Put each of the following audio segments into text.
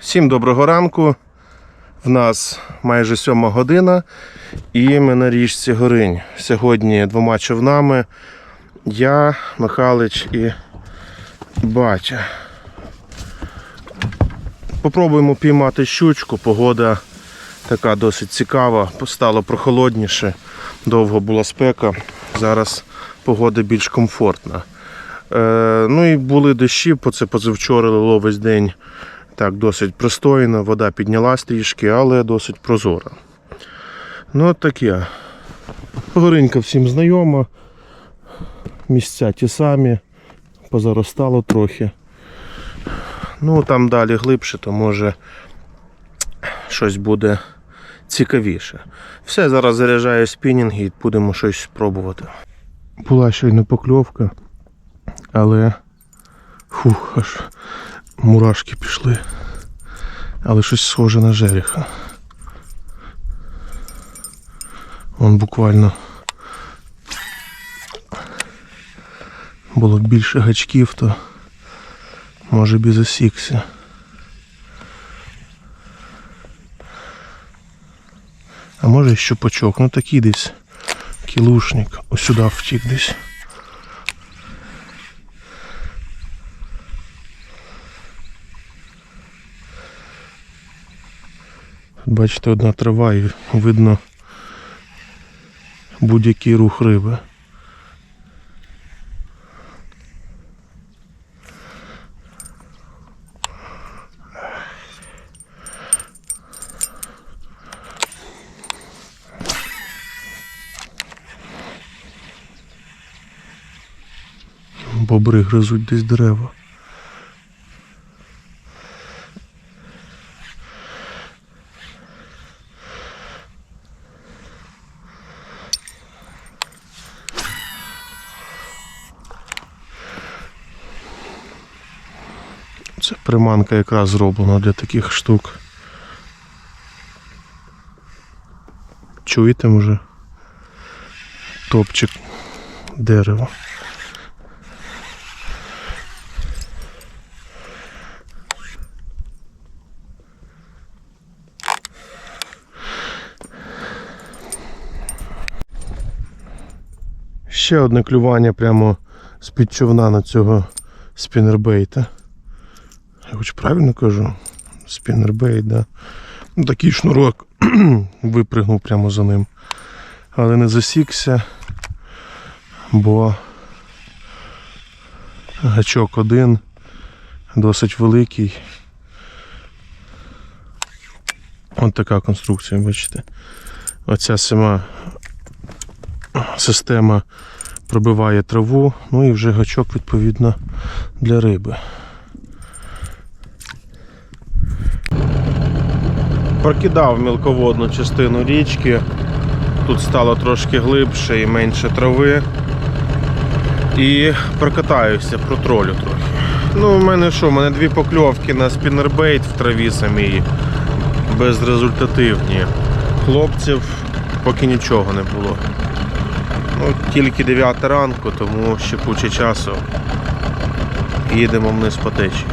Всім доброго ранку. В нас майже сьома година, і ми на річці Горинь. Сьогодні двома човнами. Я, Михалич і батя. Попробуємо піймати щучку. Погода така досить цікава. Стало прохолодніше. Довго була спека. Зараз погода більш комфортна. Е, ну і були дощі, це позавчора лило весь день так досить пристойно, вода піднялась трішки, але досить прозора. Ну, от таке. Горинька всім знайома. Місця ті самі, позаростало трохи. Ну, там далі глибше, то може щось буде цікавіше. Все, зараз заряджаю спінінг і будемо щось спробувати. Була щойно покльовка, але фух, аж мурашки пішли. Але щось схоже на жереха. Вон буквально було б більше гачків, то може б і засікся. А може і щупачок, ну такий десь кілушник, ось сюди втік десь. Бачите, одна трава і видно будь-який рух риби. Бобри гризуть десь дерева. Це приманка якраз зроблена для таких штук. Чуєте може? Топчик дерева. Ще одне клювання прямо з-під човна на цього спінербейта. Я хоч правильно кажу? Спінербейт, да. Ну, такий шнурок випригнув прямо за ним. Але не засікся, бо гачок один, досить великий. Ось така конструкція, бачите. Оця сама система пробиває траву, ну і вже гачок відповідно для риби. Прокидав мілководну частину річки. Тут стало трошки глибше і менше трави. І прокатаюся, протролю трохи. Ну, у мене що, у мене дві покльовки на спіннербейт в траві самій безрезультативні. Хлопців поки нічого не було. Ну, тільки 9 ранку, тому ще куча часу. Їдемо вниз по течії.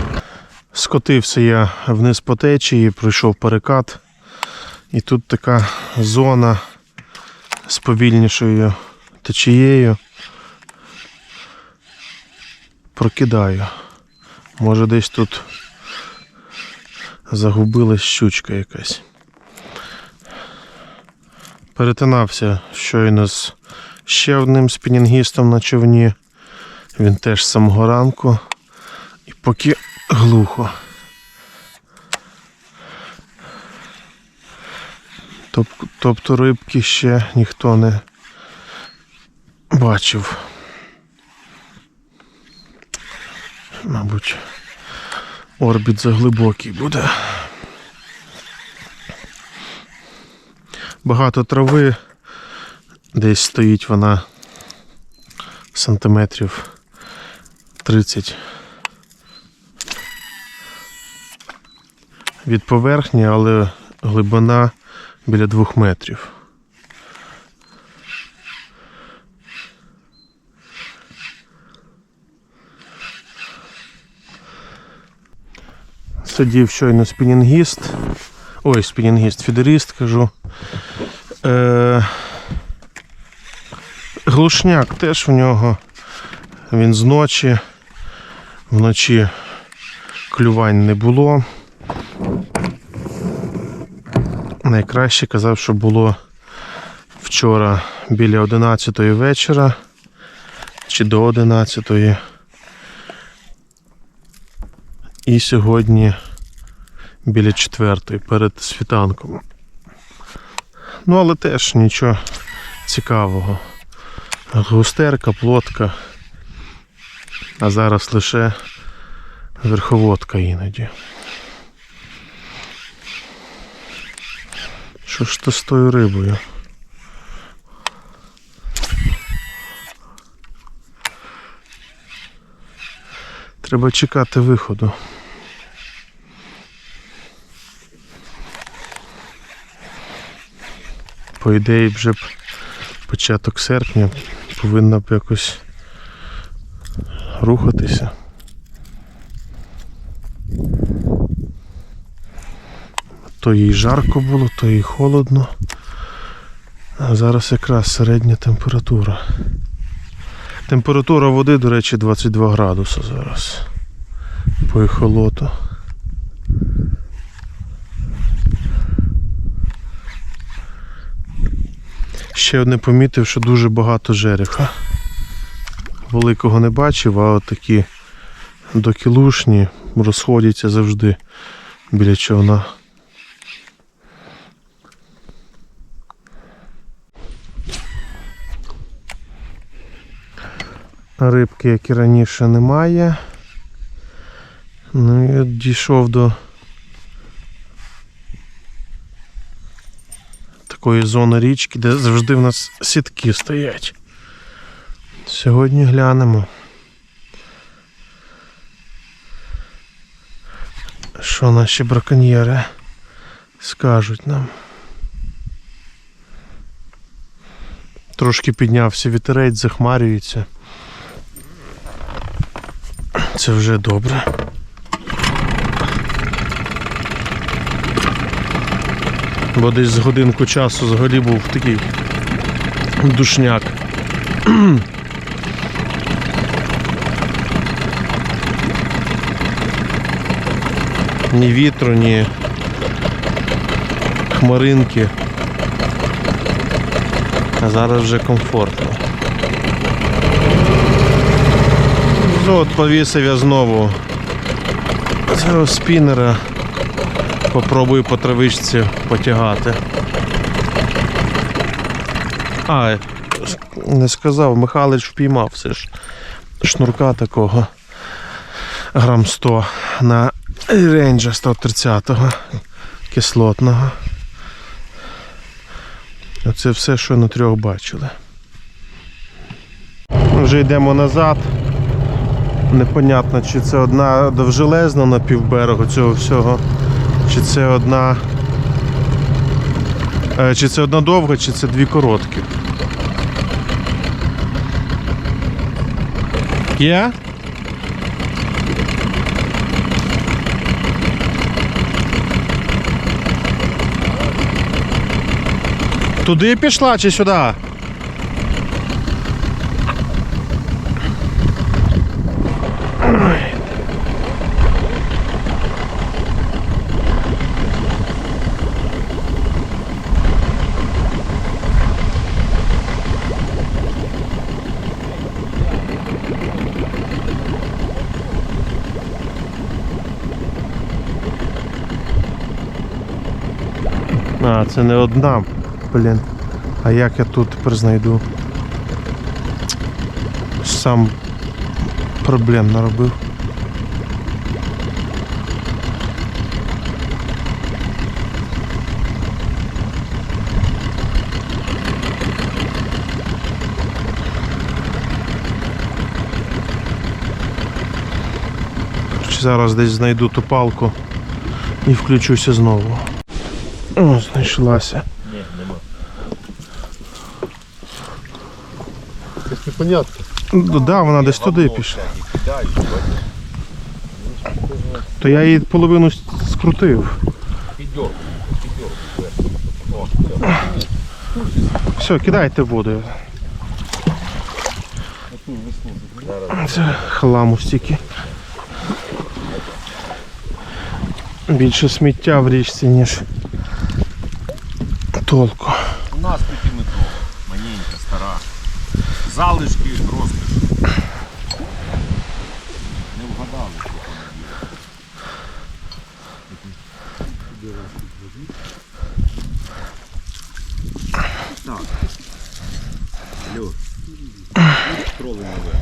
Скотився я вниз по течії, пройшов перекат. І тут така зона з повільнішою течією. Прокидаю. Може десь тут загубилась щучка якась. Перетинався щойно з ще одним спінінгістом на човні. Він теж з самого ранку. І поки глухо. Тобто рибки ще ніхто не бачив. Мабуть, орбіт заглибокий буде. Багато трави. Десь стоїть вона сантиметрів 30 від поверхні, але глибина біля двох метрів. Сидів щойно спінінгіст. Ой, спінінгіст, фідеріст кажу. Е, глушняк теж в нього. Він з ночі. Вночі клювань не було. Найкраще казав, що було вчора біля 11 вечора чи до 11. І сьогодні біля 4 перед світанком. Ну, але теж нічого цікавого. Густерка, плотка. А зараз лише верховодка іноді. Що ж то з тою рибою? Треба чекати виходу. По ідеї вже б початок серпня повинна б якось рухатися. То їй жарко було, то їй холодно. А зараз якраз середня температура. Температура води, до речі, 22 градуси зараз. По ехолоту. Ще одне помітив, що дуже багато жереха. Великого не бачив, а от такі докілушні розходяться завжди біля човна. Рибки, як і раніше, немає. Ну і дійшов до такої зони річки, де завжди в нас сітки стоять. Сьогодні глянемо. Що наші браконьєри скажуть нам. Трошки піднявся вітерець, захмарюється. Це вже добре. Бо десь з годинку часу взагалі був такий душняк. ні вітру, ні хмаринки. А зараз вже комфортно. Ну, От повісив я знову цього спінера. Попробую по травичці потягати. А, не сказав, Михайлович впіймав все ж шнурка такого грам 100 на рейнджа 130-го кислотного. Оце все, що на трьох бачили. Вже йдемо назад. Непонятно, чи це одна довжелезна на півберегу цього всього, чи це одна. е, Чи це одна довга, чи це дві короткі. Є? Туди пішла чи сюди? А, це не одна, блін. А як я тут тепер знайду? Сам проблем наробив. Зараз десь знайду ту палку і включуся знову. О, знайшлася. Якось непонятно. Ну, да, вона десь туди пішла. То я її половину скрутив. О, все. Все, кидайте в воду. Це хламу стільки. Більше сміття в річці, ніж толку. У нас п'ятиметрова, маленька, стара. Залишки розкоші. Не вгадали, що там є. Так. Алло. Троли нове.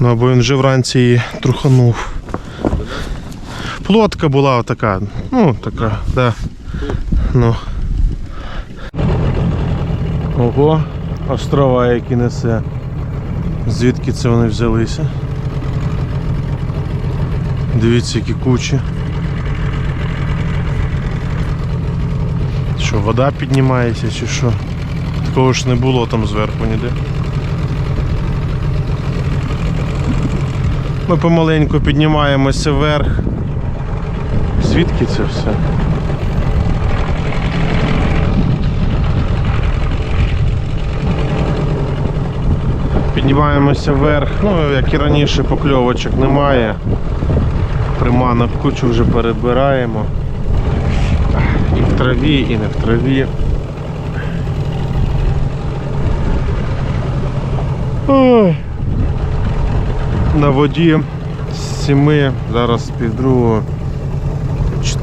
Ну, бо він вже вранці її труханув. Плотка була така, ну така, да. Ну. Ого, острова, які несе. Звідки це вони взялися? Дивіться, які кучі. Що, вода піднімається чи що? Такого ж не було там зверху ніде. Ми помаленьку піднімаємося вверх. Звідки це все? Піднімаємося вверх, ну як і раніше покльовочок немає. Приманок кучу вже перебираємо. І в траві, і не в траві. Ой на воді з 7, зараз півдругого,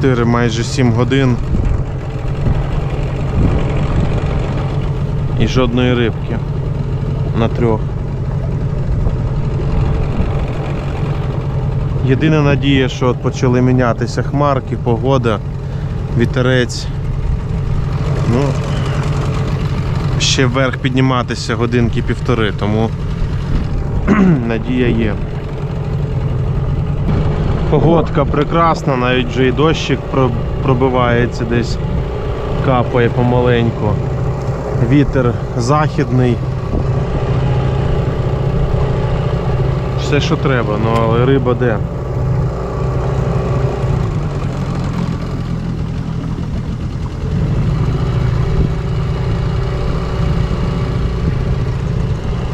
4, майже 7 годин. І жодної рибки на трьох. Єдина надія, що от почали мінятися хмарки, погода, вітерець. Ну, ще вверх підніматися годинки півтори, тому надія є. Погодка прекрасна, навіть вже і дощик пробивається десь, капає помаленьку. Вітер західний. Все, що треба, ну але риба де.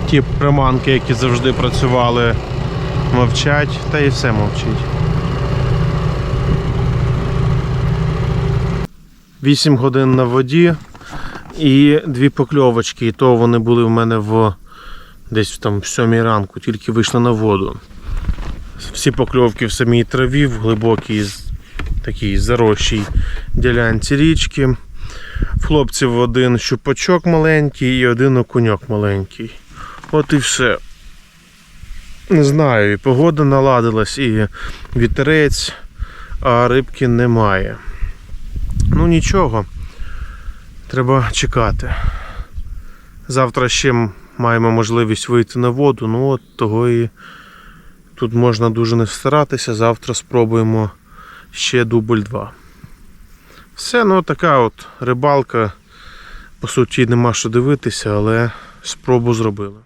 Ті приманки, які завжди працювали, мовчать, та і все мовчить. Вісім годин на воді і дві покльовочки. І то вони були в мене в десь там в сьомій ранку, тільки вийшли на воду. Всі покльовки в самій траві, в глибокій такій заросшій ділянці річки. В хлопців один щупачок маленький і один окуньок маленький. От і все. Не знаю, і погода наладилась, і вітерець, а рибки немає. Ну нічого, треба чекати. Завтра ще маємо можливість вийти на воду, ну от того і тут можна дуже не старатися. Завтра спробуємо ще дубль 2. Все, ну така от рибалка. По суті, нема що дивитися, але спробу зробили.